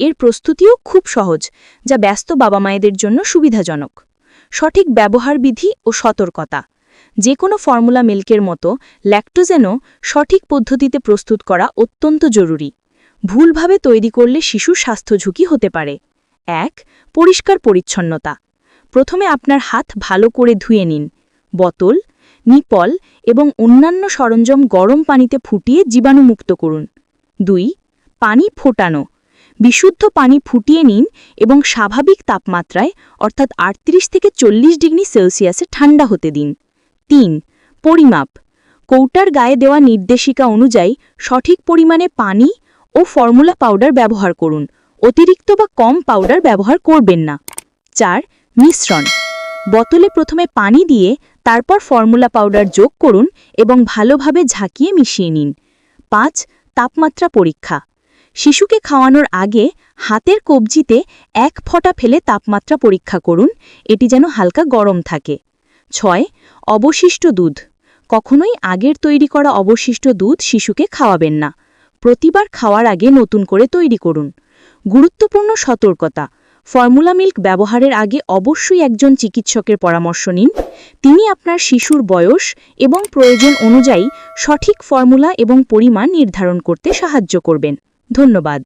এর প্রস্তুতিও খুব সহজ, যা ব্যস্ত বাবা মায়েদের জন্য সুবিধাজনক। সঠিক ব্যবহার বিধি ও সতর্কতা। যে কোনো ফর্মুলা মিল্কের মতো ল্যাকটোজেনও সঠিক পদ্ধতিতে প্রস্তুত করা অত্যন্ত জরুরি। ভুলভাবে তৈরি করলে শিশুর স্বাস্থ্য ঝুঁকি হতে পারে। এক, পরিষ্কার পরিচ্ছন্নতা। প্রথমে আপনার হাত ভালো করে ধুয়ে নিন। বোতল, নিপল এবং অন্যান্য সরঞ্জাম গরম পানিতে ফুটিয়ে জীবাণুমুক্ত করুন। দুই, পানি ফোটানো। বিশুদ্ধ পানি ফুটিয়ে নিন এবং স্বাভাবিক তাপমাত্রায়, অর্থাৎ আটত্রিশ থেকে চল্লিশ ডিগ্রি সেলসিয়াসে ঠান্ডা হতে দিন। তিন, পরিমাপ। কৌটার গায়ে দেওয়া নির্দেশিকা অনুযায়ী সঠিক পরিমাণে পানি ও ফর্মুলা পাউডার ব্যবহার করুন। অতিরিক্ত বা কম পাউডার ব্যবহার করবেন না। চার, মিশ্রণ। বোতলে প্রথমে পানি দিয়ে তারপর ফর্মুলা পাউডার যোগ করুন এবং ভালোভাবে ঝাঁকিয়ে মিশিয়ে নিন। পাঁচ, তাপমাত্রা পরীক্ষা। শিশুকে খাওয়ানোর আগে হাতের কবজিতে এক ফোঁটা ফেলে তাপমাত্রা পরীক্ষা করুন। এটি যেন হালকা গরম থাকে। ছয়, অবশিষ্ট দুধ। কখনোই আগের তৈরি করা অবশিষ্ট দুধ শিশুকে খাওয়াবেন না। প্রতিবার খাওয়ার আগে নতুন করে তৈরি করুন। গুরুত্বপূর্ণ সতর্কতা। ফর্মুলা মিল্ক ব্যবহারের আগে অবশ্যই একজন চিকিৎসকের পরামর্শ নিন। তিনি আপনার শিশুর বয়স এবং প্রয়োজন অনুযায়ী সঠিক ফর্মুলা এবং পরিমাণ নির্ধারণ করতে সাহায্য করবেন। ধন্যবাদ।